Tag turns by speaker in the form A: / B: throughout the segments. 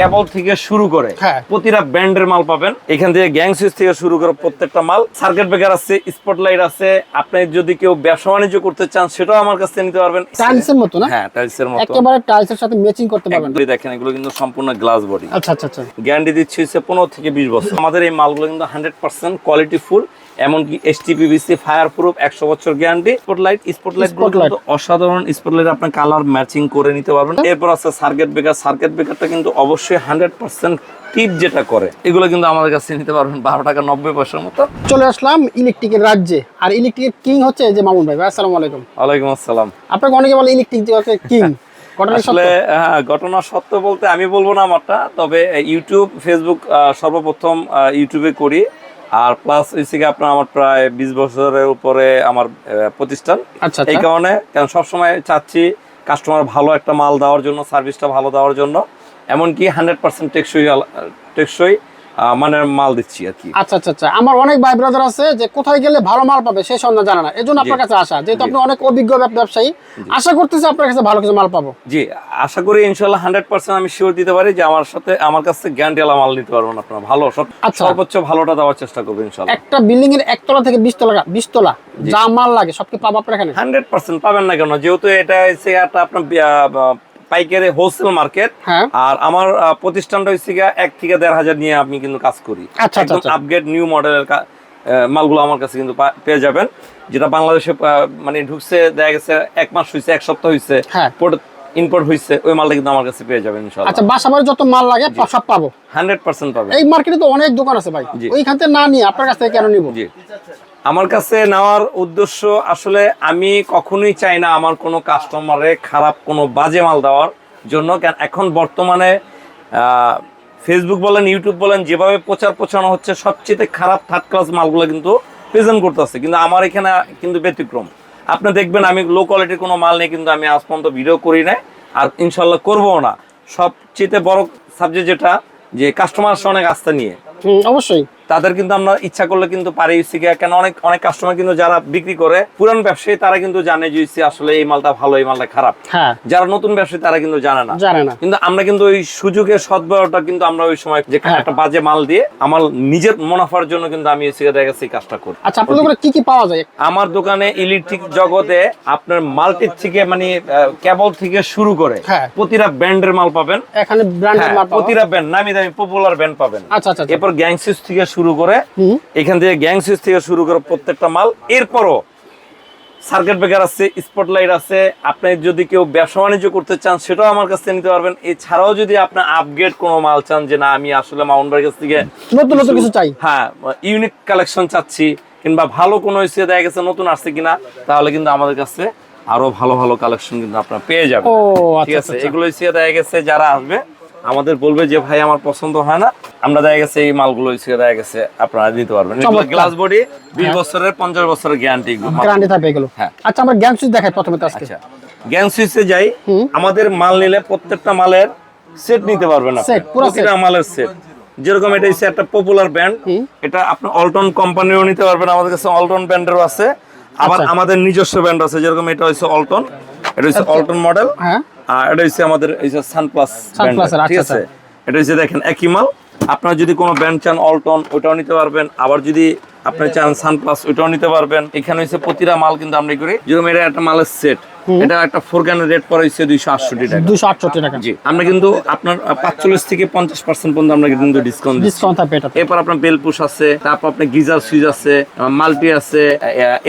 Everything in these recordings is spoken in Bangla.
A: কেবল থেকে শুরু করে
B: হ্যাঁ।
A: প্রতিটা ব্র্যান্ডের মাল পাবেন। এখান থেকে গ্যাং সুইচ থেকে শুরু করে প্রত্যেকটা মাল। সার্কিট ব্রেকার আছে স্পটলাইট আছে। আপনি যদি কেউ ব্যবসা বাণিজ্য করতে চান সেটাও আমার কাছে নিতে পারবেন।
B: টাইলসের মতো না?
A: হ্যাঁ টাইলসের মতো।
B: একেবারে টাইলসের সাথে ম্যাচিং করতে পারবেন।
A: দেখেন এগুলো কিন্তু সম্পূর্ণ গ্লাস বডি
B: আচ্ছা আচ্ছা আচ্ছা।
A: গ্যারান্টি দিচ্ছি হচ্ছে পনেরো থেকে বিশ বছর। আমাদের এই মালগুলো কিন্তু হান্ড্রেড পার্সেন্ট কোয়ালিটি ফুল এমনকি এস টিপিবিসি ফায়ার প্রুফ একশো বছর গ্যারান্টি স্পটলাইট স্পটলাইট
B: Spotlight।
A: অসাধারণ। স্পটলাইট আপনার কালার ম্যাচিং করে নিতে পারবেন। এরপর আছে সার্কিট ব্রেকার সার্কিট ব্রেকারটা কিন্তু অবশ্যই হান্ড্রেড পার্সেন্ট টিপ যেটা করে। এগুলো কিন্তু আমাদের কাছে নিতে পারবেন বারো টাকা নব্বই পয়সার মতো।
B: চলে আসলাম ইলেকট্রিকের রাজ্যে। আর ইলেকট্রিকের কিং হচ্ছে যে মামুন ভাই। আসসালামু আলাইকুম।
A: ওয়ালাইকুম আসসালাম।
B: আপনাকে অনেকে বলে ইলেকট্রিক কিং
A: আসলে হ্যাঁ ঘটনা সত্য বলতে আমি বলব না আমারটা। তবে ইউটিউব ফেসবুক সর্বপ্রথম ইউটিউবে করি। আর প্লাস হচ্ছে কি আপনার আমার প্রায় বিশ বছরের উপরে আমার প্রতিষ্ঠান।
B: আচ্ছা
A: এই
B: আচ্ছা।
A: কারণে কারণ সবসময় চাচ্ছি কাস্টমার ভালো একটা মাল দেওয়ার জন্য সার্ভিসটা ভালো দেওয়ার জন্য। এমনকি হান্ড্রেড পার্সেন্ট টেকসই টেকসই মানের মাল দিচ্ছি আর কি।
B: আচ্ছা আচ্ছা আচ্ছা। আমার অনেক ভাই ব্রাদার আছে যে কোথায় গেলে ভালো মাল পাবে সেই সন্ধান জানা না। এজন্য আপনার কাছে আসা। যেহেতু আপনি অনেক অভিজ্ঞ ব্যবসায়ী আশা করতেছি আপনার কাছে ভালো কিছু মাল পাবো।
A: জি আশা করি হান্ড্রেড পার্সেন্ট আমি শিওর দিতে পারি যে আমার সাথে আমার কাছে গ্যারান্টি আলা মাল নিতে পারবেন আপনারা। ভালো সব-
B: আচ্ছা।
A: সর্বোচ্চ ভালোটা দেওয়ার চেষ্টা করব ইনশাল্লাহ
B: একটা বিল্ডিং এর একতলা থেকে বিশ তলা বিশ তলা যা মাল লাগে সব কি পাবো আপনার এখানে?
A: হান্ড্রেড পার্সেন্ট পাবেন না কেন? যেহেতু এটা হচ্ছে একটা আপনার পাইকারি হোলসেল মার্কেট
B: হ্যাঁ।
A: আর আমার প্রতিষ্ঠানটা হচ্ছে এক থেকে দেড় হাজার নিয়ে আমি কিন্তু কাজ করি। আপগ্রেড নিউ মডেলের মালগুলো আমার কাছে কিন্তু পেয়ে যাবেন যেটা বাংলাদেশে মানে ঢুকছে দেখা গেছে এক মাস হয়েছে এক সপ্তাহ হয়েছে
B: হ্যাঁ।
A: ইম্পোর্ট হয়েছে ওই মালটা কিন্তু আমার কাছে পেয়ে যাবেন
B: আচ্ছা বাসা বাড়ি যত মাল লাগে সব পাবো?
A: হান্ড্রেড পার্সেন্ট পাবেন।
B: এই মার্কেটে তো অনেক দোকান আছে ভাই। ওইখান থেকে না নিয়ে আপনার কাছ থেকে কেন নিবো?
A: জি। আমার কাছে নেওয়ার উদ্দেশ্য আসলে আমি কখনোই চাই না আমার কোনো কাস্টমারে খারাপ কোনো বাজে মাল দেওয়ার জন্য। কেন, এখন বর্তমানে ফেসবুক বলেন ইউটিউব বলেন, যেভাবে প্রচার প্রচারণা হচ্ছে, সবচেয়ে খারাপ থার্ড ক্লাস মালগুলো কিন্তু প্রেজেন্ট করতেছে। কিন্তু আমার এখানে কিন্তু ব্যতিক্রম। আপনি দেখবেন, আমি লো কোয়ালিটির কোনো মাল নিয়ে কিন্তু আমি আজ পর্যন্ত ভিডিও করি না আর ইনশাল্লাহ করব না। সবচেয়ে বড় সাবজেক্ট যেটা, যে কাস্টমার অনেক আস্থা নিয়ে।
B: অবশ্যই।
A: তাদের কিন্তু আমরা ইচ্ছা করলে কিন্তু পারি সিগা কেন অনেক অনেক কাস্টমার কিন্তু যারা বিক্রি করে পুরান ব্যবসায়ী তারা কিন্তু জানে যে হচ্ছে আসলে এই মালটা ভালো এই মালটা খারাপ।
B: হ্যাঁ।
A: যারা নতুন ব্যবসায়ী তারা কিন্তু জানে না।
B: জানে না।
A: কিন্তু আমরা কিন্তু ওই সুযোগের সদ্ব্যবহারটা কিন্তু আমরা ওই সময় যে
B: হ্যাঁ।
A: একটা বাজে মাল দিয়ে আমার নিজের মুনাফার জন্য কিন্তু আমি সিগা দেখা গেছে এই কাজটা করি।
B: আচ্ছা আপনার দোকানে কি কি পাওয়া যায়?
A: আমার দোকানে ইলেকট্রিক জগতে আপনার মাল্টির থেকে মানে কেবল থেকে শুরু করে
B: হ্যাঁ।
A: প্রতিটা ব্র্যান্ডের মাল পাবেন।
B: এখানে ব্র্যান্ডের মাল
A: প্রতিটা ব্র্যান্ড নামি দামি পপুলার ব্র্যান্ড পাবেন।
B: আচ্ছা আচ্ছা আচ্ছা।
A: এরপর গ্যাংসিস থেকে শুরু করে এখান থেকে গ্যাংসিস থেকে শুরু করে প্রত্যেকটা মাল। এরপরও সার্কিট ব্রেকার আছে স্পটলাইট আছে। আপনি যদি কেউ ব্যবসা বাণিজ্য করতে চান সেটাও আমার কাছ থেকে নিতে পারবেন। এছাড়াও যদি আপনি আপগ্রেড কোনো মাল চান যে না আমি আসলে মাউন্ট কাছ থেকে
B: নতুন নতুন কিছু চাই।
A: হ্যাঁ ইউনিক কালেকশন চাচ্ছি কিংবা ভালো কোনো এসে দেখা গেছে নতুন আসছে কিনা তাহলে কিন্তু আমাদের কাছে আরও ভালো ভালো কালেকশন কিন্তু আপনারা পেয়ে যাবেন। ঠিক
B: আচ্ছা
A: আছে?
B: আচ্ছা
A: এগুলো এসে দেখা গেছে যারা আসবে আমাদের বলবে যে ভাই আমার পছন্দ হয় না। আমরা দেখা গেছে এই মালগুলো দেখা গেছে আপনারা দিতে পারবেন। গ্লাস বডি বিশ বছরের পঞ্চাশ বছরের গ্যারান্টি
B: গ্যারান্টি থাকবে এগুলো।
A: হ্যাঁ।
B: আচ্ছা আমরা গ্যাং সুইচ দেখাই প্রথমে আজকে।
A: আচ্ছা। গ্যাং সুইচে যাই আমাদের মাল নিলে প্রত্যেকটা মালের সেট নিতে পারবেন।
B: পুরো
A: মালের সেট যেরকম এটা হচ্ছে একটা পপুলার ব্র্যান্ড। এটা আপনি অল্টন কোম্পানিও নিতে পারবেন আমাদের কাছে অল্টন ব্র্যান্ডেরও আছে। আবার
B: আচ্ছা।
A: আমাদের নিজস্ব ব্র্যান্ড আছে যেরকম এটা হচ্ছে অল্টন এটা হচ্ছে অল্টন মডেল
B: হ্যাঁ।
A: আর এটা হচ্ছে আমাদের এই যে সানপ্লাস
B: Sunplus
A: ঠিক
B: আচ্ছা,
A: আছে? এটা হচ্ছে দেখেন একই মাল। আপনার যদি কোনো ব্র্যান্ড চান অলটন ওটাও নিতে পারবেন। আবার যদি আপনি চান সানপ্লাস ওটাও নিতে পারবেন। এখানে হচ্ছে প্রতিটা মাল কিন্তু আমরা করি। যেরকম এটা একটা মালের সেট এটা একটা ফোর গানের রেট পরে হচ্ছে দুইশো আটষট্টি টাকা।
B: দুশো আটষট্টি টাকা।
A: জি আমরা কিন্তু আপনার পাঁচচল্লিশ থেকে পঞ্চাশ পার্সেন্ট পর্যন্ত আমরা কিন্তু ডিসকাউন্ট
B: ডিসকাউন্ট থাকবে এটা
A: এরপর আপনার বেল পুশ আছে তারপর আপনার গিজার সুইচ আছে মাল্টি আছে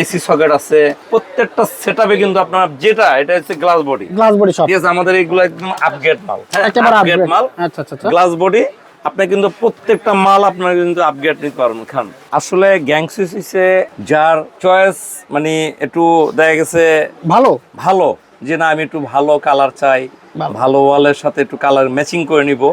A: এসি সকেট আছে। প্রত্যেকটা সেটআপে কিন্তু আপনার যেটা এটা হচ্ছে গ্লাস বডি
B: গ্লাস বডি সব
A: ঠিক আছে আমাদের এগুলো একদম আপগ্রেড মাল। হ্যাঁ,
B: একেবারে
A: আপগ্রেড মাল।
B: আচ্ছা আচ্ছা আচ্ছা।
A: গ্লাস বডি আপনি কিন্তু প্রত্যেকটা মাল আপনার কিন্তু আপগ্রেড নিতে পারবেন খান। আসলে গ্যাংসিস হচ্ছে যার চয়েস মানে একটু দেখা গেছে
B: ভালো?
A: ভালো যে না আমি একটু ভালো কালার চাই
B: ভালো।
A: ভালো ওয়ালের সাথে একটু কালার ম্যাচিং করে নিব।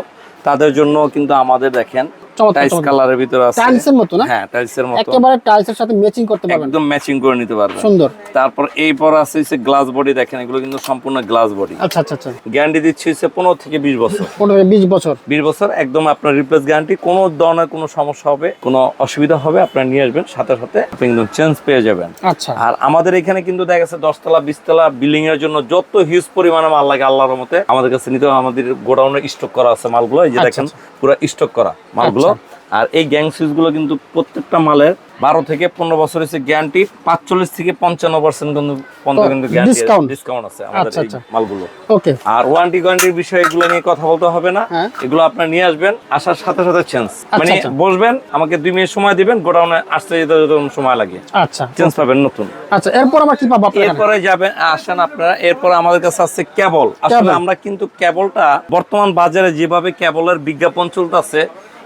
A: তাদের জন্য কিন্তু আমাদের দেখেন টাইলস কালারের ভিতরে আছে।
B: টাইলসের মতো না?
A: হ্যাঁ টাইলসের মতো।
B: একেবারে টাইলসের সাথে ম্যাচিং করতে পারবেন।
A: একদম ম্যাচিং করে নিতে পারবেন।
B: সুন্দর।
A: তারপর এই পর আছে হচ্ছে গ্লাস বডি দেখেন এগুলো কিন্তু সম্পূর্ণ গ্লাস বডি
B: আচ্ছা আচ্ছা আচ্ছা।
A: গ্যারান্টি দিচ্ছি হচ্ছে পনেরো থেকে বিশ বছর।
B: পনেরো বিশ বছর।
A: বিশ বছর একদম আপনার রিপ্লেস গ্যারান্টি কোনো ধরনের কোনো সমস্যা হবে কোনো অসুবিধা হবে আপনারা নিয়ে আসবেন। সাথে সাথে আপনি কিন্তু চেঞ্জ পেয়ে যাবেন।
B: আচ্ছা।
A: আর আমাদের এখানে কিন্তু দেখা গেছে দশতলা বিশতলা বিল্ডিং এর জন্য যত হিউজ পরিমাণে মাল লাগে আল্লাহর মতে আমাদের কাছে নিতে আমাদের গোডাউনে স্টক করা আছে মালগুলো। এই যে
B: আচ্ছা,
A: দেখেন পুরো স্টক করা মালগুলো। আর এই গ্যাং সুইচগুলো কিন্তু প্রত্যেকটা মালের বারো থেকে পনেরো বছর হচ্ছে গ্যারান্টি পাঁচচল্লিশ থেকে পঞ্চান্ন পার্সেন্ট কিন্তু পর্যন্ত কিন্তু ডিসকাউন্ট আছে আমাদের
B: আচ্ছা,
A: এই
B: আচ্ছা।
A: মালগুলো।
B: ওকে
A: আর ওয়ারেন্টি গ্যারান্টির বিষয়ে এগুলো নিয়ে কথা বলতে হবে না।
B: হ্যাঁ।
A: এগুলো আপনার নিয়ে আসবেন আসার সাথে সাথে চেঞ্জ মানে
B: আচ্ছা।
A: বসবেন আমাকে দুই মিনিট সময় দিবেন গোডাউনে আসতে যেতে যেতে সময় লাগে।
B: আচ্ছা।
A: চেঞ্জ পাবেন নতুন।
B: আচ্ছা এরপর আবার কি পাবো
A: এরপরে যাবেন আসেন আপনারা এরপর আমাদের কাছে আছে কেবল আসলে আমরা কিন্তু কেবলটা বর্তমান বাজারে যেভাবে কেবলের বিজ্ঞাপন চলতেছে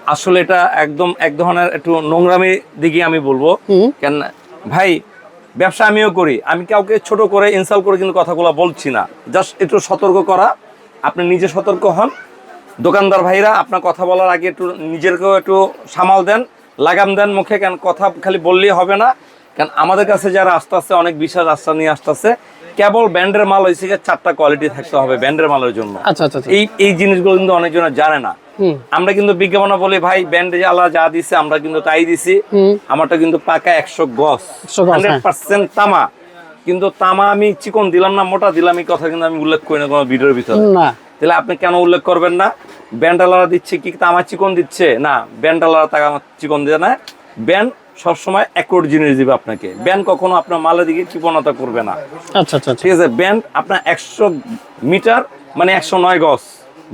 A: আসলে এটা একদম এক ধরনের একটু নোংরামি দিকে আমি বলব। কেন ভাই ব্যবসা আমিও করি। আমি কাউকে ছোট করে ইনসাল্ট করে কিন্তু কথাগুলো বলছি না। জাস্ট একটু সতর্ক করা। আপনি নিজে সতর্ক হন। দোকানদার ভাইরা আপনার কথা বলার আগে একটু নিজেরকেও একটু সামাল দেন লাগাম দেন মুখে। কেন কথা খালি বললেই হবে না। কারণ আমাদের কাছে যারা আসতে আসতে অনেক বিশাল রাস্তা নিয়ে আসতেছে। কেবল ব্যান্ডের মাল হয়েছে চারটা কোয়ালিটি থাকতে হবে ব্যান্ডের মালের জন্য।
B: আচ্ছা আচ্ছা আচ্ছা।
A: এই এই জিনিসগুলো কিন্তু অনেকজনে জানে না। আমরা কিন্তু বিজ্ঞাপনে বলি ভাই ব্যান্ডে আল্লাহ যা দিছে আমরা কিন্তু তাই দিছি। আমারটা কিন্তু পাকা একশো গজ।
B: 100 গজ,
A: হান্ড্রেড
B: হ্যাঁ।
A: পার্সেন্ট তামা। কিন্তু তামা আমি চিকন দিলাম না মোটা দিলাম এই কথা কিন্তু আমি উল্লেখ করি না কোনো ভিডিওর ভিতরে। তাহলে আপনি কেন উল্লেখ করবেন না? ব্যান্ডালারা দিচ্ছে কি তামা চিকন দিচ্ছে? না ব্যান্ডালারা তাকে আমার চিকন দিয়ে না। ব্যান্ড সবসময় অ্যাকোর্ড জিনিস দিবে আপনাকে। ব্যান্ড কখনো আপনার মালের দিকে কৃপণতা করবে না।
B: আচ্ছা আচ্ছা আচ্ছা।
A: ঠিক আছে ব্যান্ড আপনার একশো মিটার মানে একশো নয় গজ।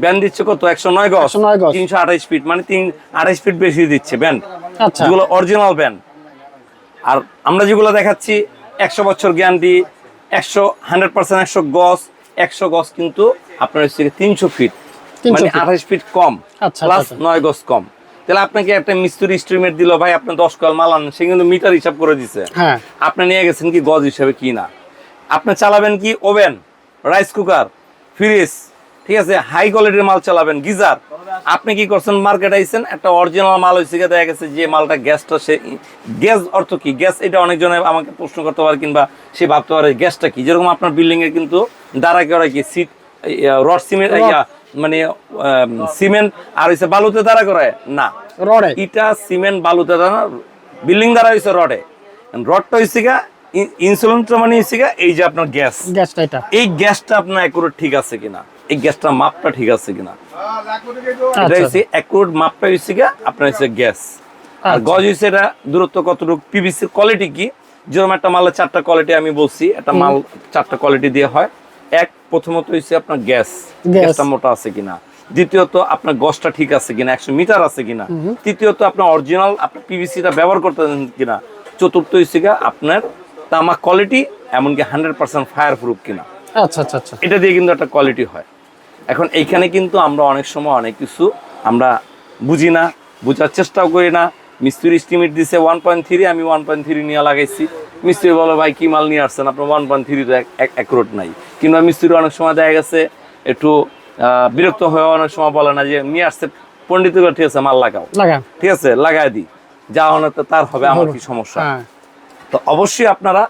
A: ব্যান্ড দিচ্ছে কত? একশো নয় গজ। তিনশো আঠাইশ ফিট মানে তিন আঠাইশ ফিট বেশি দিচ্ছে ব্যান্ড
B: আচ্ছা।
A: যেগুলো অরিজিনাল ব্যান্ড আর আমরা যেগুলো দেখাচ্ছি একশো বছর গ্যারান্টি একশো হান্ড্রেড পার্সেন্ট একশো গজ একশো গজ কিন্তু আপনার হচ্ছে তিনশো ফিট মানে। আঠাইশ ফিট কম
B: আচ্ছা,
A: প্লাস
B: আচ্ছা।
A: নয় গজ কম। তাহলে আপনাকে একটা মিস্ত্রি স্ট্রিমেট দিল ভাই আপনি দশ কল মাল আনেন। সে কিন্তু মিটার হিসাব করে দিছে।
B: হ্যাঁ।
A: আপনি নিয়ে গেছেন কি গজ হিসাবে কি না? আপনি চালাবেন কি ওভেন রাইস কুকার ফ্রিজ ঠিক আছে হাই কোয়ালিটির মাল চালাবেন। গিজার আপনি কি করছেন? মার্কেট আইছেন একটা অরিজিনাল মাল হয়েছে দেখা গেছে যে মালটা গ্যাসটা সে গ্যাস অর্থ কি? গ্যাস এটা অনেকজনে আমাকে প্রশ্ন করতে পারে কিংবা সে ভাবতে পারে গ্যাসটা কি? যেরকম আপনার বিল্ডিং এর কিন্তু দাঁড়া করা কি? সিট রড সিমেন্ট মানে সিমেন্ট আর হচ্ছে বালুতে দাঁড়া করায় না।
B: রডে
A: ইটা সিমেন্ট বালুতে দাঁড়া বিল্ডিং দ্বারা হয়েছে রডে রডটা হয়েছে গা ইনসুলেন্টটা মানে হয়েছে গা এই যে আপনার গ্যাস
B: গ্যাসটা এটা।
A: এই গ্যাসটা আপনার অ্যাকুরেট ঠিক আছে কিনা? এই গ্যাসটা মাপটা ঠিক আছে কিনা? এটা
B: আচ্ছা
A: হচ্ছে অ্যাকুরেট মাপটা হয়েছে গা আপনার হচ্ছে গ্যাস। আর
B: আচ্ছা।
A: গজ হয়েছে এটা দূরত্ব কতটুকু? পিভিসির কোয়ালিটি কি? যেরকম একটা মালের চারটা কোয়ালিটি আমি বলছি একটা মাল চারটা কোয়ালিটি দিয়ে হয়। এক প্রথমত হচ্ছে আপনার গ্যাস।
B: গ্যাস।
A: গ্যাসটা মোটা আছে কিনা? দ্বিতীয়ত আপনার গজটা ঠিক আছে কিনা? একশো মিটার আছে কিনা? তৃতীয়ত আপনার অরিজিনাল আপনার পিভিসিটা ব্যবহার করতেছেন কিনা? চতুর্থ হচ্ছে আপনার তামা কোয়ালিটি এমনকি হান্ড্রেড পার্সেন্ট ফায়ার প্রুফ কিনা?
B: আচ্ছা আচ্ছা আচ্ছা।
A: এটা দিয়ে কিন্তু একটা কোয়ালিটি হয়। এখন এইখানে কিন্তু আমরা অনেক সময় অনেক কিছু আমরা বুঝি না বোঝার চেষ্টাও করি না। মিস্ত্রি স্টিমেট দিছে ওয়ান পয়েন্ট থ্রি আমি ওয়ান পয়েন্ট থ্রি নিয়ে লাগাইছি। মিস্ত্রি বলো ভাই কি মাল নিয়ে আসছেন? আপনার ওয়ান পয়েন্ট থ্রি তো অ্যাকুরেট নাই। কিংবা মিস্ত্রি অনেক সময় দেখা গেছে একটু বিরক্ত হয়ে অনেক সময় বলে না যে নিয়ে আসছে পণ্ডিত ঠিক আছে মাল লাগাও। ঠিক আছে লাগাই দিই। যা হলে তো তার হবে আমার কি সমস্যা?
B: হ্যাঁ।
A: তো অবশ্যই আপনারা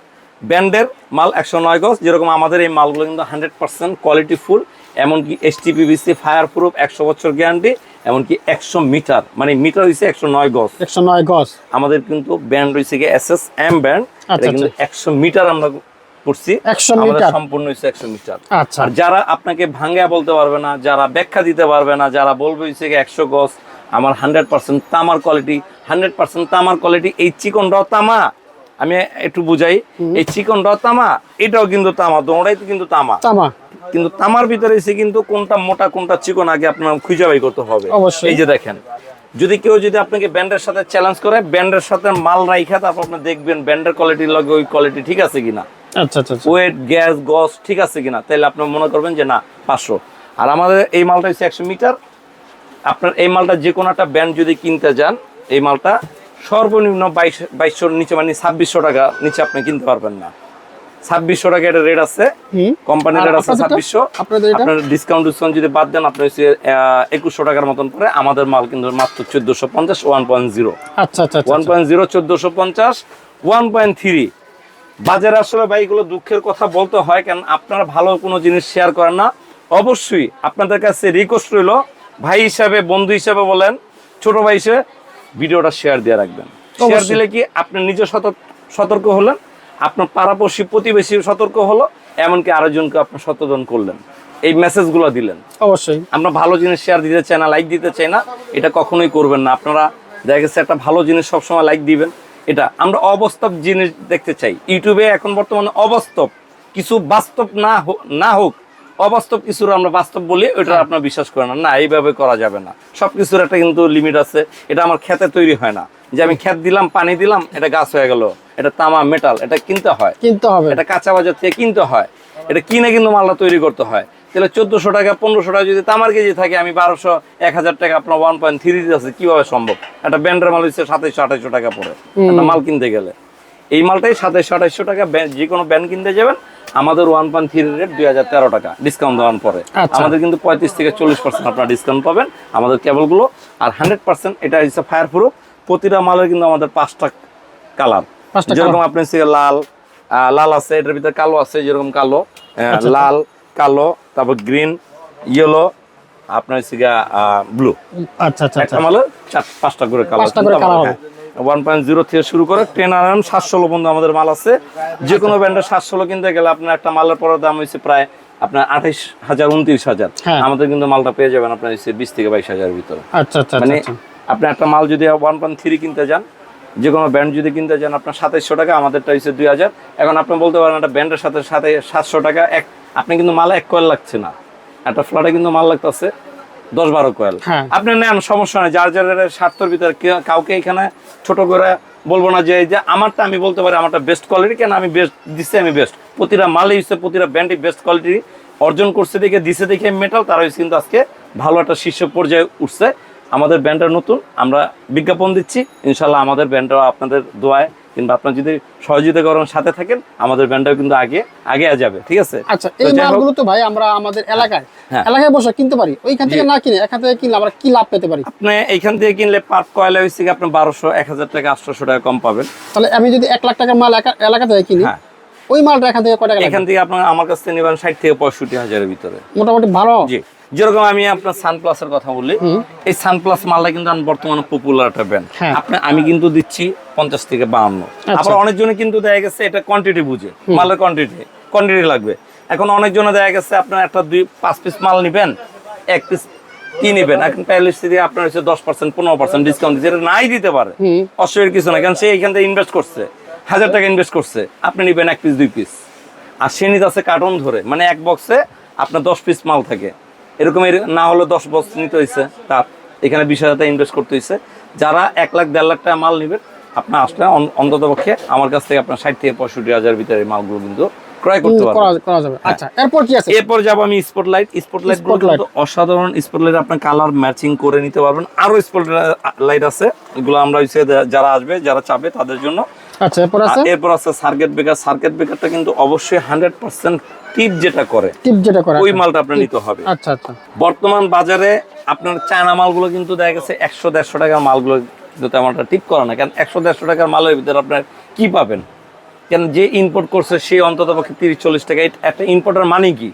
A: ব্যান্ডের মাল একশো নয় গজ যেরকম আমাদের এই মালগুলো কিন্তু হান্ড্রেড পার্সেন্ট কোয়ালিটি ফুল এমনকি এসটিপিবিসি ফায়ার প্রুফ একশো বছর গ্যারান্টি এমনকি একশো মিটার মানে মিটার হচ্ছে একশো নয় গজ।
B: একশো নয় গজ।
A: আমাদের কিন্তু ব্যান্ড রয়েছে গিয়ে এস এস এম ব্র্যান্ড
B: আচ্ছা,
A: কিন্তু একশো মিটার আমরা করছি।
B: 100
A: আমাদের। সম্পূর্ণ হচ্ছে একশো মিটার।
B: আচ্ছা।
A: আর যারা আপনাকে ভাঙ্গা বলতে পারবে না যারা ব্যাখ্যা দিতে পারবে না যারা বলবে হচ্ছে একশো গজ আমার হান্ড্রেড পার্সেন্ট তামার কোয়ালিটি হান্ড্রেড পার্সেন্ট তামার কোয়ালিটি এই চিকন র তামা। আমি একটু বুঝাই এই চিকন র তামা এটাও কিন্তু তামা দোনোটাই তো কিন্তু তামা।
B: তামা।
A: কিন্তু তামার ভিতরে এসে কিন্তু কোনটা মোটা কোনটা চিকন আগে আপনার খুঁজে বাই করতে হবে। এই যে দেখেন যদি কেউ যদি আপনাকে ব্যান্ডের সাথে চ্যালেঞ্জ করে ব্যান্ডের সাথে মাল রাইখা তারপর আপনি দেখবেন ব্যান্ডের কোয়ালিটির লগে ওই কোয়ালিটি ঠিক আছে কিনা।
B: আচ্ছা আচ্ছা আচ্ছা।
A: ওয়েট গ্যাস গস ঠিক আছে কিনা। তাহলে আপনি মনে করবেন যে না পাঁচশো। আর আমাদের এই মালটা হচ্ছে একশো মিটার। আপনার এই মালটা যে কোনো একটা ব্যান্ড যদি কিনতে যান এই মালটা সর্বনিম্ন বাইশ বাইশশোর নিচে মানে ছাব্বিশশো টাকা নিচে আপনি কিনতে পারবেন না। ছাব্বিশশো টাকা এটা রেট আছে। রেট আছে ছাব্বিশশো। আপনার ডিসকাউন্ট ডিসকাউন্ট যদি বাদ দেন আপনার হচ্ছে একুশশো টাকার মতন পরে আমাদের মাল কিন্তু মাত্র চোদ্দশো পঞ্চাশ ওয়ান পয়েন্ট জিরো
B: আচ্ছা আচ্ছা
A: ওয়ান পয়েন্ট জিরো চোদ্দশো পঞ্চাশ ওয়ান পয়েন্ট থ্রি বাজারে আসলে ভাই এগুলো দুঃখের কথা বলতে হয় কেন আপনারা ভালো কোনো জিনিস শেয়ার করেন না। অবশ্যই আপনাদের কাছে রিকোয়েস্ট রইল ভাই হিসাবে বন্ধু হিসাবে বলেন ছোট ভাই হিসেবে ভিডিওটা শেয়ার দিয়ে রাখবেন। শেয়ার দিলে কি আপনি নিজে সতর্ক হলেন? আপনার পাড়াপড়শি প্রতিবেশী সতর্ক হলো এমনকি আরেকজনকে আপনার সচেতন করলেন। এই মেসেজগুলো দিলেন।
B: অবশ্যই।
A: আমরা ভালো জিনিস শেয়ার দিতে চাই না লাইক দিতে চাই না এটা কখনোই করবেন না। আপনারা দেখা গেছে একটা ভালো জিনিস সবসময় লাইক দিবেন। এটা আমরা অবাস্তব জিনিস দেখতে চাই। ইউটিউবে এখন বর্তমানে অবাস্তব কিছু বাস্তব না হোক না হোক অবাস্তব কিছুর আমরা বাস্তব বলি ওটা আপনার বিশ্বাস করেন না। না এইভাবে করা যাবে না। সব কিছুর একটা কিন্তু লিমিট আছে। এটা আমার খেতে তৈরি হয় না। যে আমি ক্ষেত দিলাম পানি দিলাম এটা গাছ হয়ে গেল। এটা তামা মেটাল এটা কিনতে হয়।
B: কিনতে হবে।
A: এটা কাঁচা বাজার থেকে কিনতে হয়। এটা কিনে কিন্তু মালটা তৈরি করতে হয়। তাহলে চোদ্দশো টাকা পনেরোশো টাকা যদি তামার কেজি থাকে আমি বারোশো এক হাজার টাকা আপনার ওয়ান পয়েন্ট থ্রি আছে কীভাবে সম্ভব? একটা ব্যান্ডের মাল হচ্ছে সাতাইশশো আঠাইশশো টাকা পড়ে। একটা মাল কিনতে গেলে। এই মালটাই সাতাইশশো আঠাইশশো টাকা যে কোনো ব্যান্ড কিনতে যাবেন আমাদের ওয়ান পয়েন্ট থ্রি রেট দুই হাজার তেরো টাকা ডিসকাউন্ট দেওয়ার পরে।
B: আচ্ছা।
A: আমাদের কিন্তু পঁয়ত্রিশ থেকে চল্লিশ পার্সেন্ট আপনার ডিসকাউন্ট পাবেন আমাদের কেবলগুলো আর হান্ড্রেড পার্সেন্ট এটা হচ্ছে ফায়ার প্রুফ প্রতিটা মালের কিন্তু আমাদের পাঁচটা কালার যেরকম আপনি লাল লাল আছে এটার ভিতরে কালো আছে যেরকম কালো
B: আচ্ছা।
A: লাল কালো তারপর গ্রিন ইয়েলো আপনার হচ্ছে ব্লু।
B: আচ্ছা আচ্ছা আচ্ছা।
A: একটা চার পাঁচটা করে কালার
B: পাঁচটা করে colour হবে।
A: ওয়ান পয়েন্ট জিরো থেকে শুরু করে টেন আর এম সাতশো পর্যন্ত আমাদের মাল আছে। যে কোনো ব্র্যান্ডের সাতশো কিনতে গেলে আপনার একটা মালের পরের দাম হচ্ছে প্রায় আপনার আঠাইশ হাজার উনত্রিশ হাজার।
B: হ্যাঁ।
A: আমাদের কিন্তু মালটা পেয়ে যাবেন আপনার বিশ থেকে বাইশ হাজার ভিতরে।
B: আচ্ছা আচ্ছা
A: মানে
B: আচ্ছা।
A: আপনি একটা মাল যদি ওয়ান পয়েন্ট থ্রি কিনতে যান যে কোনো ব্যান্ড যদি কিনতে যান আপনার সাতাইশশো টাকা আমাদেরটা হচ্ছে দুই হাজার। এখন আপনি বলতে পারেন একটা ব্যান্ডের সাথে সাথে সাতশো টাকা এক আপনি কিন্তু মালে এক কয়েল লাগছে না। একটা ফ্ল্যাটে কিন্তু মাল লাগতেছে দশ বারো কয়েল।
B: হ্যাঁ।
A: আপনি নেন সমস্যা নেই। যার যার স্বার্থের ভিতরে কাউকে এখানে ছোট করে বলব না যে এই যে আমারটা আমি বলতে পারি আমারটা বেস্ট কোয়ালিটি কেন আমি বেস্ট দিচ্ছি আমি বেস্ট প্রতিটা মালে হচ্ছে প্রতিটা ব্যান্ডই বেস্ট কোয়ালিটি অর্জন করছে দেখে দিছে দেখে মেটাল তারা হচ্ছে কিন্তু আজকে ভালো একটা শীর্ষ পর্যায়ে উঠছে। আমাদের ব্যান্ডটা নতুন আমরা বিজ্ঞাপন দিচ্ছি। ইনশাল্লাহ আমাদের ব্যান্ডটা আপনাদের দোয়ায় কিংবা আপনার যদি সহযোগিতা করেন সাথে থাকেন আমাদের ব্যান্ডটাও কিন্তু আগে আগে যাবে ঠিক আছে?
B: আচ্ছা এই মালগুলো তো ভাই আমরা আমাদের এলাকায়
A: হ্যাঁ।
B: এলাকায় বসে কিনতে পারি ওইখান থেকে না কিনে এখান থেকে কিনলে আমরা কি লাভ পেতে পারি?
A: আপনি এইখান থেকে কিনলে পার কয়লা হয়েছে কি আপনি বারোশো এক হাজার টাকা আটশোশো টাকা কম পাবেন।
B: তাহলে আমি যদি এক লাখ টাকার মাল এলাকা থেকে কিনি
A: হ্যাঁ।
B: ওই মালটা এখান থেকে কয় টাকা
A: এখান থেকে আপনার আমার কাছ থেকে নেবেন ষাট থেকে পঁয়ষট্টি হাজারের ভিতরে।
B: মোটামুটি ভালো?
A: জি। যেরকম আমি আপনার সানপ্লাসের কথা বলি এই সানপ্লাস মালটা কিন্তু এখন বর্তমানে পপুলার একটা ব্যান্ড। আপনি আমি কিন্তু দিচ্ছি পঞ্চাশ থেকে বাহান্ন। আবার অনেকজনে কিন্তু দেখা গেছে এটা কোয়ান্টিটি বুঝে মালের কোয়ান্টিটি কোয়ান্টিটি লাগবে। এখন অনেকজনে দেখা গেছে আপনার একটা দুই পাঁচ পিস মাল নিবেন এক পিস কি নিবেন? এখন প্যালেস দিয়ে আপনার হচ্ছে দশ পার্সেন্ট পনেরো পার্সেন্ট ডিসকাউন্ট দিচ্ছে এটা নাই দিতে পারে। অসুবিধার কিছু না কারণ সে এইখান থেকে ইনভেস্ট করছে। হাজার টাকা ইনভেস্ট করছে। আপনি নিবেন এক পিস দুই পিস আর সে নিতে আছে কার্টন ধরে মানে এক বক্সে আপনার দশ পিস মাল থাকে। এরকম এর- না হলে দশ বক্স নিতে হয়েছে তার। এখানে বিশ হাজার টাকা ইনভেস্ট করতে হয়েছে যারা এক লাখ দেড় লাখ টাকা মাল নেবেন আপনার আসলে অন্তত পক্ষে আমার কাছ থেকে আপনার ষাট থেকে পঁয়ষট্টি হাজার ভিতরে মালগুলো কিন্তু ক্রয় করতে পারবেন।
B: যাবে। আচ্ছা এরপর কি আছে?
A: এরপর যাব আমি স্পটলাইট স্পটলাইট
B: Spotlight।
A: অসাধারণ। স্পটলাইট আপনার কালার ম্যাচিং করে নিতে পারবেন। আরও স্পটলাইট আছে। এগুলো আমরা হচ্ছে যারা আসবে যারা চাবে তাদের জন্য।
B: আচ্ছা এরপর আছে?
A: আর এরপর আছে সার্কিট ব্রেকার সার্কিট ব্রেকারটা কিন্তু অবশ্যই হান্ড্রেড পার্সেন্ট টিপ যেটা করে
B: টিপ যেটা করে
A: ওই মালটা আপনার নিতে হবে।
B: আচ্ছা আচ্ছা।
A: বর্তমান বাজারে আপনার চায়না মালগুলো কিন্তু দেখা গেছে একশো দেড়শো টাকার মালগুলো কিন্তু তেমন একটা টিপ করে না কারণ একশো দেড়শো টাকার মালের ভিতরে আপনার কি পাবেন? কেন যে ইম্পোর্ট করছে সে অন্তত পক্ষে তিরিশ চল্লিশ টাকা। একটা ইম্পোর্টার মানে কি?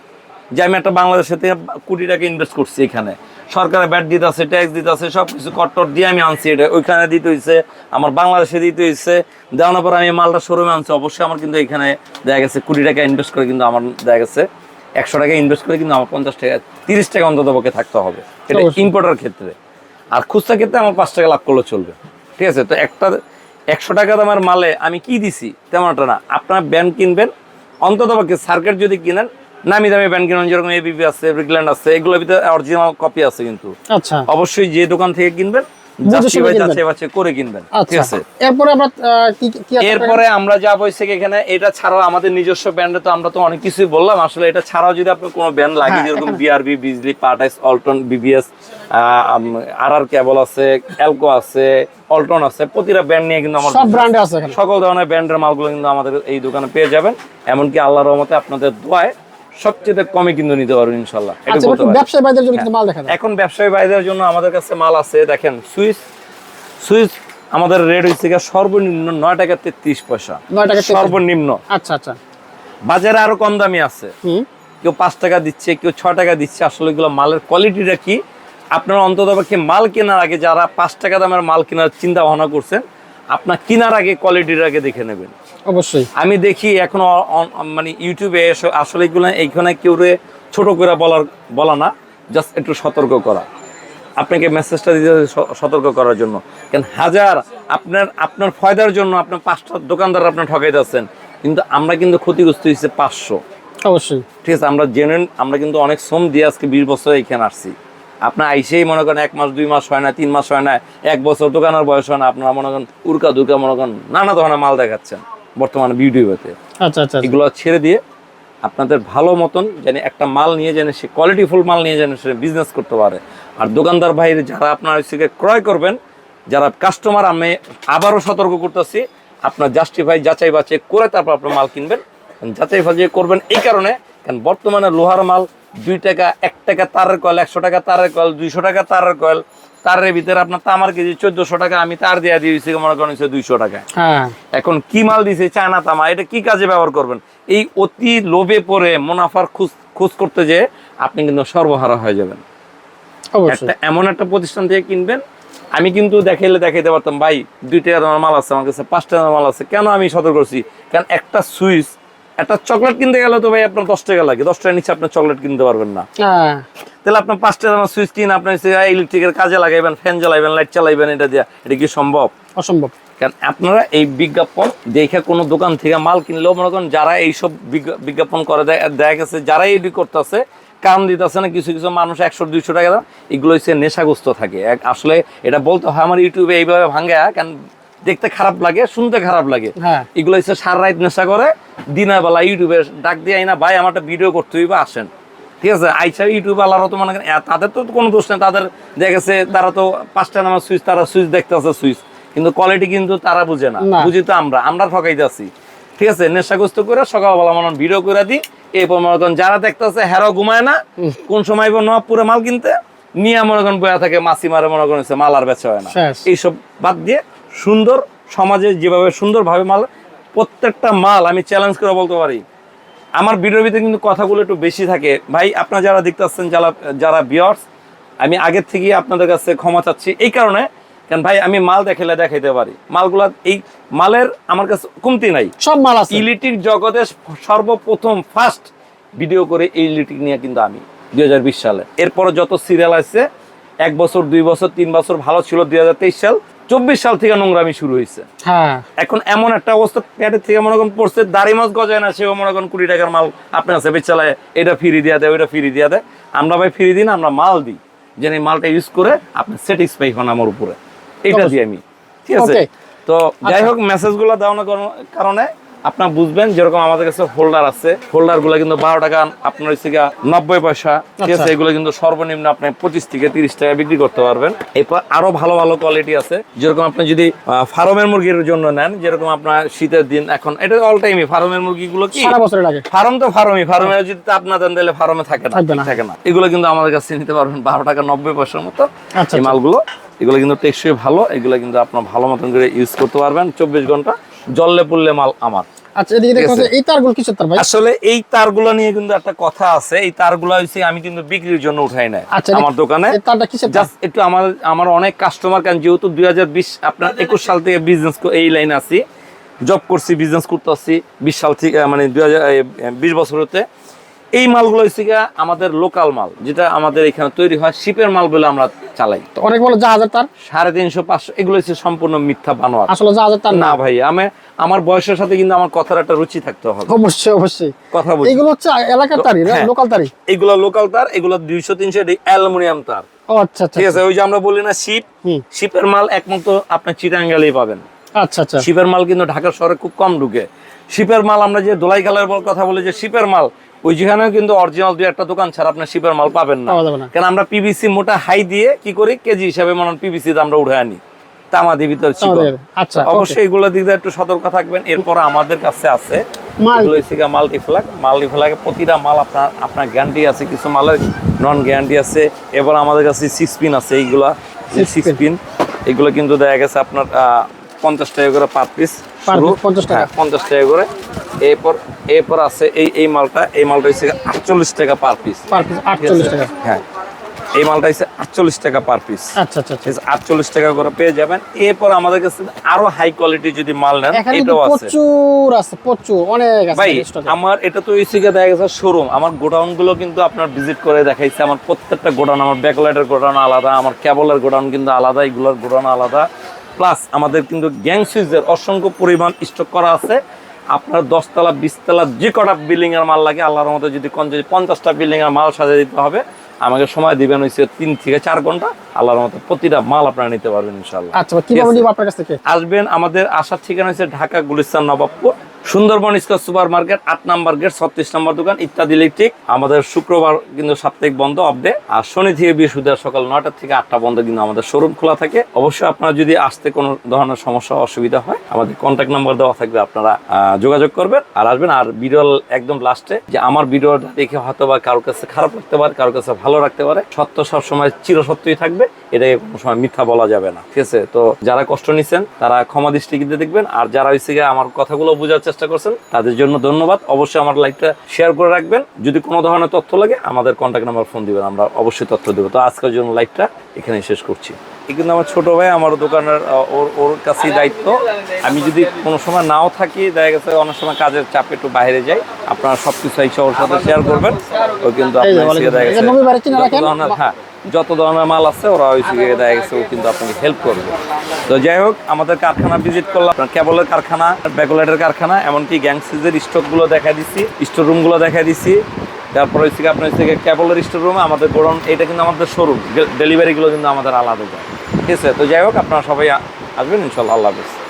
A: যে আমি একটা বাংলাদেশের থেকে কোটি টাকা ইনভেস্ট করছি এখানে। সরকারের ব্যাট দিতে আছে ট্যাক্স দিতে আছে সব কিছু কট্টর দিয়ে আমি আনছি এটা। ওইখানে দিতে হয়েছে আমার বাংলাদেশে দিতে হয়েছে দেওয়ানোর পর আমি মালটা শোরুমে আনছি। অবশ্যই আমার কিন্তু এখানে দেখা গেছে কোটি টাকা ইনভেস্ট করে কিন্তু আমার দেখা গেছে। একশো টাকা ইনভেস্ট করে কিন্তু আমার পঞ্চাশ টাকা তিরিশ টাকা অন্তত পক্ষে থাকতে হবে। এটা। ইম্পোর্টার ক্ষেত্রে। আর খুচরা ক্ষেত্রে আমার পাঁচ টাকা লাভ করলে চলবে। ঠিক আছে? তো একটা একশো টাকা দামের মালে আমি কি দিছি? তেমন একটা না। আপনার ব্যান্ড কিনবেন অন্তত পক্ষে সার্কেট যদি কিনেন নামি দামি ব্যান্ড কিনেন যেরকম এবিপি আছে ব্রিকল্যান্ড আছে এগুলোর ভিতরে অরিজিনাল কপি আছে কিন্তু।
B: আচ্ছা।
A: অবশ্যই যে দোকান থেকে কিনবেন। করে ঠিক
B: আচ্ছা।
A: আছে?
B: এরপরে আমরা আহ, কি কি আছে? আপনার
A: এরপরে আমরা যাব হচ্ছে এখানে এটা ছাড়াও আমাদের নিজস্ব ব্র্যান্ডে তো আমরা তো অনেক কিছুই বললাম আসলে এটা ছাড়াও যদি আপনার কোনো ব্র্যান্ড লাগে
B: হ্যাঁ,
A: যেরকম বিআরবি বিজলি পার্টাইস অল্টন বিবিএস আর আর কেবল আছে এলকো আছে অল্টন আছে প্রতিটা ব্র্যান্ড নিয়ে কিন্তু আমার
B: সব ব্র্যান্ডে আছে
A: সকল ধরনের ব্র্যান্ডের মালগুলো কিন্তু আমাদের এই দোকানে পেয়ে যাবেন। এমনকি আল্লাহর রহমতে আপনাদের দোয়ায় সবচেয়ে কমে কিন্তু নিতে পারবেন ইনশাল্লাহ।
B: আচ্ছা
A: বলতে
B: এবার
A: পারি।
B: ব্যবসায়ী ভাইদের জন্য মাল দেখা
A: এখন ব্যবসায়ী ভাইদের জন্য আমাদের কাছে মাল আছে দেখেন সুইচ। সুইচ আমাদের রেট হচ্ছে সর্বনিম্ন নয় টাকা তেত্রিশ পয়সা।
B: নয় টাকা
A: সর্বনিম্ন।
B: আচ্ছা আচ্ছা।
A: বাজারে আরও কম দামি আছে। কেউ পাঁচ টাকা দিচ্ছে কেউ ছ টাকা দিচ্ছে আসলে এগুলো মালের কোয়ালিটিটা কি? আপনারা অন্তত মাল কেনার আগে যারা পাঁচ টাকা দামের মাল কেনার চিন্তা ভাবনা করছেন আপনার কেনার আগে কোয়ালিটির আগে দেখে নেবেন।
B: অবশ্যই।
A: আমি দেখি এখন মানে ইউটিউবে আসলে এগুলো এইখানে কেউ রে ছোট করে বলার বলা না জাস্ট একটু সতর্ক করা। আপনাকে মেসেজটা দিতে হবে সতর্ক করার জন্য। কেন হাজার আপনার আপনার ফয়দার জন্য আপনার পাঁচটা দোকানদার আপনি ঠকাইতেছেন কিন্তু আমরা কিন্তু ক্ষতিগ্রস্ত হয়েছে পাঁচশো।
B: অবশ্যই।
A: ঠিক আছে আমরা জেনুইন আমরা কিন্তু অনেক শ্রম দিয়ে আজকে বিশ বছর এখানে আসছি। আপনার আইসেই মনে করেন এক মাস দুই মাস হয় না তিন মাস হয় না এক বছর দোকানের বয়স হয় না আপনারা মনে করেন উরকা দুর্কা মনে করেন নানা ধরনের মাল দেখাচ্ছেন বর্তমানে ভিডিওতে
B: আচ্ছা আচ্ছা আচ্ছা।
A: এগুলো ছেড়ে দিয়ে আপনাদের ভালো মতন যেন একটা মাল নিয়ে যেন সে কোয়ালিটিফুল মাল নিয়ে যেন সে বিজনেস করতে পারে। আর দোকানদার ভাইয়ের যারা আপনার গিয়ে ক্রয় করবেন যারা কাস্টমার আমি আবারও সতর্ক করতেছি আপনার জাস্টিফাই যাচাই বাছাই করে তারপর আপনার মাল কিনবেন। যাচাই বাছাই করবেন এই কারণে কারণ বর্তমানে লোহার মাল দুই টাকা এক টাকা তারের কল একশো টাকা তারের কল দুইশো টাকা তারের কল তারের ভিতরে আপনার তামার কেজি চোদ্দশো টাকা আমি তার দিয়ে দিয়েছি মনে করেন দুইশো টাকায়
B: হ্যাঁ।
A: এখন কি মাল দিছে? চায়না তামা। এটা কি কাজে ব্যবহার করবেন? এই অতি লোভে পড়ে মুনাফার খোঁজ খোঁজ করতে যে আপনি কিন্তু সর্বহারা হয়ে যাবেন। একটা এমন একটা প্রতিষ্ঠান থেকে কিনবেন। আমি কিন্তু দেখাইলে দেখাইতে পারতাম ভাই দুই টাকা দামের মাল আছে আমার কাছে পাঁচ টাকা মাল আছে। কেন আমি সতর্ক করছি কারণ একটা সুইচ একটা চকলেট কিনতে গেলে তো ভাই আপনার দশ টাকা লাগে। দশ টাকার নিচে আপনি চকলেট কিনতে পারবেন না।
B: হ্যাঁ।
A: তাহলে আপনার পাঁচ টাকা দামের সুইচ কিনে আপনি ইলেকট্রিকের কাজে লাগাইবেন ফ্যান জ্বালাইবেন লাইট চালাইবেন এটা দিয়ে। এটা কি সম্ভব?
B: অসম্ভব।
A: কারণ আপনারা এই বিজ্ঞাপন দেখে কোনো দোকান থেকে মাল কিনলেও মনে করেন যারা এইসব বিজ্ঞাপন করে দেয়- দেখা গেছে যারা এডি করতেছে কাম দিতেছে না কিছু কিছু মানুষ একশো দুইশো টাকা দাম এগুলো হচ্ছে নেশাগ্রস্ত থাকে। আসলে এটা বলতে হয় আমার ইউটিউবে এইভাবে ভাঙ্গা কারণ দেখতে খারাপ লাগে শুনতে খারাপ লাগে।
B: হ্যাঁ।
A: এগুলো হচ্ছে সারা রাত নেশা করে দিনের বেলা ইউটিউবে ডাক দিয়ে আইনা ভাই আমার একটা ভিডিও করতে হইবে আসেন। ঠিক আছে? আইসা ইউটিউব আলারও তো মনে তাদের তো কোনো দোষ নেই। তাদের দেখা গেছে তারা তো পাঁচটা নামার সুইচ তারা সুইচ দেখতে আছে সুইচ। কিন্তু কোয়ালিটি কিন্তু তারা বুঝে না।
B: না।
A: বুঝি তো আমরা আমরা ঠকাই যাচ্ছি ঠিক আছে? নেশাগ্রস্ত করে সকালবেলা মনে ভিডিও করে দিই। এরপর মনে করেন যারা দেখতেছে হেরো ঘুমায় না। কোন সময় নবপুরে মাল কিনতে। নিয়ে মনে করেন বয়া থাকে মাসি মারে মনে করেন হচ্ছে মাল আর বেচা হয় না। এইসব বাদ দিয়ে সুন্দর সমাজে যেভাবে সুন্দরভাবে মাল প্রত্যেকটা মাল আমি চ্যালেঞ্জ করে বলতে পারি। আমার ভিডিওর ভিতরে কিন্তু কথাগুলো একটু বেশি থাকে। ভাই আপনারা যারা দেখতেছেন যারা যারা বিয়ার্স আমি আগের থেকেই আপনাদের কাছে ক্ষমা চাচ্ছি। এই কারণে কারণ ভাই আমি মাল দেখাইলে দেখাইতে পারি। মালগুলা এই মালের আমার কাছে কমতি নাই।
B: সব মাল আছে।
A: ইলেকট্রিক জগতে সর্বপ্রথম ফার্স্ট ভিডিও করে এই ইলেকট্রিক নিয়ে কিন্তু আমি দুই হাজার বিশ সালে। এরপরে যত সিরিয়াল আছে এক বছর দুই বছর তিন বছর ভালো ছিল দুই হাজার তেইশ সাল। চব্বিশ সাল থেকে নোংরামি শুরু হয়েছে।
B: হ্যাঁ।
A: এখন এমন একটা অবস্থা প্যাটের থেকে মনে করেন পড়ছে দাড়ি মাছ গজায় না সেও মনে করেন কুড়ি টাকার মাল আপনার কাছে বেচালায় এটা ফিরি দিয়া দেয় ওইটা ফিরি দিয়ে দেয়। আমরা ভাই ফিরি দিই না আমরা মাল দিই যেন এই মালটা ইউজ করে আপনি স্যাটিসফাই হন আমার উপরে। এটা দিই আমি ঠিক আছে? তো যাই হোক মেসেজগুলো দেওয়ানোর না কারণে আপনার বুঝবেন যেরকম আমাদের কাছে হোল্ডার আছে। হোল্ডারগুলো কিন্তু বারো টাকা আপনার হচ্ছে নব্বই পয়সা। ঠিক আছে
B: আচ্ছা।
A: এগুলো কিন্তু সর্বনিম্ন আপনি পঁচিশ থেকে তিরিশ টাকা বিক্রি করতে পারবেন। এরপর আরও ভালো ভালো কোয়ালিটি আছে। যেরকম আপনি যদি ফার্মের মুরগির জন্য নেন যেরকম আপনার শীতের দিন এখন এটা অল টাইমই ফার্মের মুরগিগুলো কি?
B: সারা বছর লাগে।
A: ফার্ম তো ফার্মই ফার্মে যদি তাপ না দেন তাহলে ফার্মে থাকে না থাকে না। এগুলো কিন্তু আমাদের কাছে নিতে পারবেন বারো টাকা নব্বই পয়সার মতো।
B: আচ্ছা,
A: এই মালগুলো এগুলো কিন্তু টেকসই ভালো এগুলো কিন্তু আপনার ভালো মতন করে ইউজ করতে পারবেন। চব্বিশ ঘণ্টা জললে পড়লে মাল আমার।
B: আচ্ছা এদিকে। এই তারগুলো কিসের তার ভাই?
A: আসলে এই তারগুলো নিয়ে কিন্তু একটা কথা আছে। এই তারগুলো হচ্ছে আমি কিন্তু বিক্রির জন্য উঠাই নাই
B: আচ্ছা
A: আমার দোকানে।
B: তারটা কিসের তার?
A: জাস্ট একটু আমার আমার অনেক কাস্টমার কারণ যেহেতু দুই হাজার বিশ আপনার একুশ সাল থেকে বিজনেস এই লাইনে আছি জব করছি বিজনেস করতে আসছি বিশ সাল থেকে মানে দুই হাজার বিশ বছর হতে এই মালগুলো হচ্ছে আমাদের লোকাল মাল যেটা আমাদের এখানে তৈরি হয় শিপের মাল বলে আমরা চালাই।
B: অনেক বলে জাহাজের তার?
A: সাড়ে তিনশো পাঁচশো এগুলো হচ্ছে সম্পূর্ণ মিথ্যা বানোয়ার।
B: আসলে জাহাজের তার না?
A: ভাই আমি আমার বয়সের সাথে কিন্তু আমার কথার একটা রুচি থাকতে হবে।
B: অবশ্যই অবশ্যই।
A: কথা বলছি
B: এইগুলো হচ্ছে এলাকার তারি
A: হ্যাঁ।
B: লোকাল তারি
A: এগুলো লোকাল তার এগুলো দুইশো তিনশো অ্যালুমিনিয়াম তার।
B: আচ্ছা আচ্ছা
A: ঠিক আছে ওই যে আমরা বলি না শিপ শিপের মাল একমাত্র আপনার চিটাঙ্গালেই পাবেন।
B: আচ্ছা আচ্ছা।
A: শিপের মাল কিন্তু ঢাকা শহরে খুব কম ঢুকে। শিপের মাল আমরা যে দোলাই কালের কথা বলি যে শিপের মাল ওই যেখানেও কিন্তু অরিজিনাল দুই একটা দোকান ছাড়া আপনার শিপের মাল পাবেন না। কারণ আমরা পিভিসি মোটা হাই দিয়ে কি করি কেজি হিসাবে মনে পিভিসি আমরা উঠে আনি। তামাদি ভিতর
B: আমাদের আচ্ছা
A: অবশ্যই এগুলো দিক দিয়ে একটু সতর্ক থাকবেন। এরপর আমাদের কাছে আছে মাল্টিফ্লাগ মাল্টিফ্লাগে প্রতিটা মাল আপনার আপনার গ্যারান্টি আছে কিছু মালের নন গ্যারান্টি আছে। এবার আমাদের কাছে সিক্স পিন আছে এইগুলা। সিক্স পিন এগুলো কিন্তু দেখা গেছে আপনার পঞ্চাশ টাকা করে পার পিস
B: 50 টাকা।
A: পঞ্চাশ টাকা করে। এরপর এরপর আছে এই এই মালটা এই মালটা হচ্ছে আটচল্লিশ টাকা পার পিস
B: পার পিস আটচল্লিশ টাকা।
A: হ্যাঁ। এই মালটা হচ্ছে আটচল্লিশ টাকা পার পিস
B: আচ্ছা আচ্ছা আচ্ছা।
A: আটচল্লিশ টাকা করে পেয়ে যাবেন। এরপর আমাদের কাছে আরও হাই কোয়ালিটি যদি মাল নেন এটাও আছে।
B: প্রচুর আছে প্রচুর অনেক আছে
A: ভাই আমার এটা তো এই দেখা গেছে শোরুম আমার গোডাউনগুলো কিন্তু আপনার ভিজিট করে দেখাইছে। আমার প্রত্যেকটা গোডাউন আমার ব্যাকলাইটের গোডাউন আলাদা আমার কেবলের গোডাউন কিন্তু আলাদা এগুলোর গোডাউন আলাদা। প্লাস আমাদের কিন্তু গ্যাং সুইচের অসংখ্য পরিমাণ স্টক করা আছে। আপনার দশতলা বিশতলা যে কটা বিল্ডিং এর মাল লাগে আল্লাহর মতো যদি পঞ্চাশটা বিল্ডিং এর মাল সাজিয়ে দিতে হবে আমাকে সময় দিবেন হচ্ছে তিন থেকে চার ঘণ্টা আল্লাহর মতো প্রতিটা মাল আপনারা নিতে পারবেন ইনশাল্লাহ
B: আচ্ছা কীভাবে নিব আপনার কাছ থেকে?
A: আসবেন আমাদের আসার ঠিকানা হচ্ছে Dhaka Gulistan Nawabpur Sundarban square super market আট নাম্বার গেট, ছত্রিশ নম্বর দোকান, ইত্যাদি ইলেকট্রিক আমাদের শুক্রবার কিন্তু সাপ্তাহিক বন্ধ অফডে আর শনি থেকে বৃহস্পতিবার সকাল নয়টা থেকে আটটা বন্ধ কিন্তু আমাদের শোরুম খোলা থাকে। অবশ্যই আপনারা যদি আসতে কোনো ধরনের সমস্যা, অসুবিধা হয়, আমাদের কন্ট্যাক্ট নাম্বার দেওয়া থাকবে, আপনারা যোগাযোগ করবেন আর আসবেন। আর বিরল একদম লাস্টে যে আমার ভিডিওটা দেখে হয়তো বা কারোর কাছে খারাপ লাগতে পারে কারোর কাছে ভালো রাখতে পারে, সত্য সবসময় চিরসত্যই থাকবে। এটাকে কোনো সময় মিথ্যা বলা যাবে না, ঠিক আছে? তো যারা কষ্ট নিচ্ছেন, তারা ক্ষমা দৃষ্টি দৃষ্টিতে দেখবেন। আর যারা গিয়ে আমার কথাগুলো বোঝার চেষ্টা করছেন তাদের জন্য ধন্যবাদ। অবশ্যই আমার লাইভটা শেয়ার করে রাখবেন। যদি কোনো ধরনের তথ্য লাগে আমাদের কন্ট্যাক্ট নাম্বার ফোন দিবেন আমরা অবশ্যই তথ্য দেবো। তো আজকের জন্য লাইভটা এখানে শেষ করছি। কিন্তু আমার ছোট ভাই আমার দোকানের ওর ওর কাছেই দায়িত্ব। আমি যদি কোনো সময় নাও থাকি দেখা গেছে অনেক সময় কাজের চাপে একটু বাইরে যাই আপনারা সব কিছু ওর সাথে শেয়ার করবেন। ও কিন্তু আপনার হ্যাঁ। যত ধরনের মাল আছে, ওরা ওই থেকে দেখা গেছে, ও কিন্তু আপনাকে হেল্প করবে। তো যাই হোক, আমাদের কারখানা ভিজিট করলাম, আপনার কেবলের কারখানা ব্যাকলাইটের কারখানা, এমনকি গ্যাংসিজের স্টকগুলো দেখা দিচ্ছি স্টোর রুমগুলো দেখা দিচ্ছি তারপর হচ্ছে আপনার হচ্ছে কেবলের স্টোর রুমে আমাদের গোডাউন, এটা কিন্তু আমাদের শোরুম ডেলিভারিগুলো কিন্তু আমাদের আলাদা যায় ঠিক আছে, তো যাই হোক, আপনারা সবাই আসবেন, ইনশাল্লাহ, আল্লাহ হাফিজ।